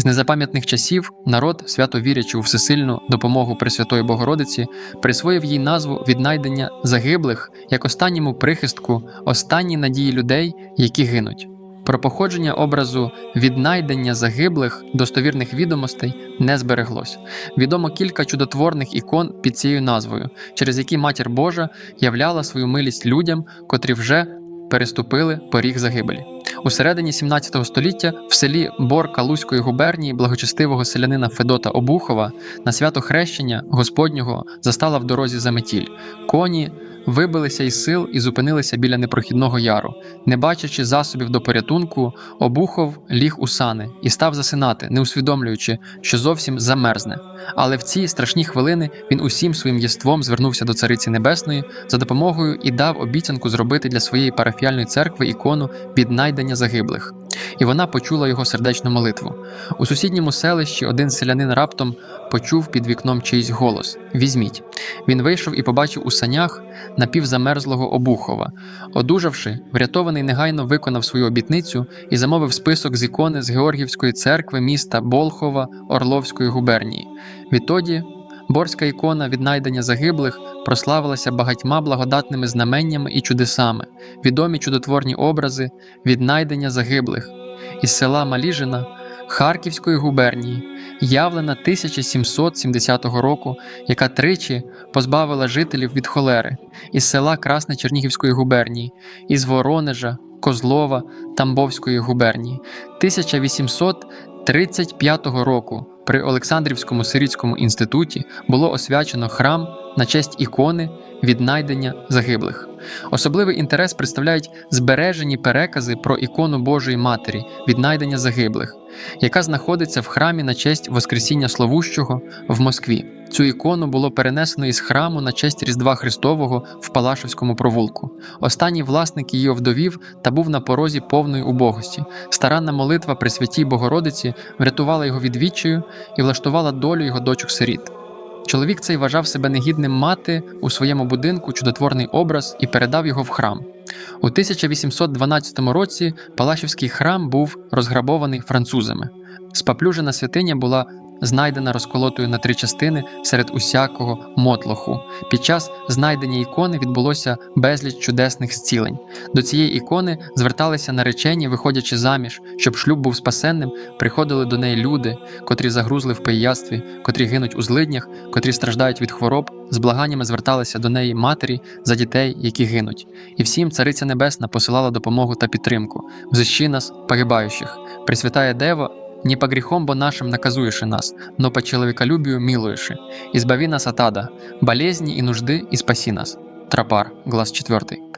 З незапам'ятних часів народ, свято вірячи у всесильну допомогу Пресвятої Богородиці, присвоїв їй назву віднайдення загиблих як останньому прихистку, останній надії людей, які гинуть. Про походження образу віднайдення загиблих достовірних відомостей не збереглось. Відомо кілька чудотворних ікон під цією назвою, через які Матір Божа являла свою милість людям, котрі вже переступили поріг загибелі. У середині 17 століття в селі Бор Калузької губернії благочестивого селянина Федота Обухова на свято хрещення Господнього застала в дорозі заметіль. Коні вибилися із сил і зупинилися біля непрохідного яру. Не бачачи засобів до порятунку, Обухов ліг у сани і став засинати, не усвідомлюючи, що зовсім замерзне. Але в ці страшні хвилини він усім своїм єством звернувся до Цариці Небесної за допомогою і дав обіцянку зробити для своєї парафіальної церкви ікону віднайдення загиблих. І вона почула його сердечну молитву. У сусідньому селищі один селянин раптом почув під вікном чийсь голос: Візьміть. Він вийшов і побачив у санях напівзамерзлого Обухова. Одужавши, врятований негайно виконав свою обітницю і замовив список з ікони з Георгівської церкви міста Болхова Орловської губернії. Відтоді борська ікона віднайдення загиблих прославилася багатьма благодатними знаменнями і чудесами, відомі чудотворні образи віднайдення загиблих. Із села Маліжина Харківської губернії, явлена 1770 року, яка тричі позбавила жителів від холери, із села Красне Чернігівської губернії, із Воронежа, Козлова, Тамбовської губернії, 1835 року при Олександрівському Сирійському інституті було освячено храм на честь ікони віднайдення загиблих. Особливий інтерес представляють збережені перекази про ікону Божої Матері віднайдення загиблих, яка знаходиться в храмі на честь Воскресіння Словущого в Москві. Цю ікону було перенесено із храму на честь Різдва Христового в Палашевському провулку. Останній власник її овдовів та був на порозі повної убогості. Старанна молитва при святій Богородиці врятувала його від відчаю і влаштувала долю його дочок сиріт. Чоловік цей вважав себе негідним мати у своєму будинку чудотворний образ і передав його в храм. У 1812 році Палашівський храм був розграбований французами. Спаплюжена святиня була знайдена розколотою на три частини серед усякого мотлоху. Під час знайдення ікони відбулося безліч чудесних зцілень. До цієї ікони зверталися наречені, виходячи заміж, щоб шлюб був спасенним, приходили до неї люди, котрі загрузли в пияцтві, котрі гинуть у злиднях, котрі страждають від хвороб, з благаннями зверталися до неї матері за дітей, які гинуть. І всім Цариця Небесна посилала допомогу та підтримку. Взищи нас, погибаючих. Пресвятая Дева, не по гріхом бо нашим наказуєши нас, но по человеколюбию милуешь. Избави нас от ада, болезни и нужды и спаси нас. Тропар, глаз 4.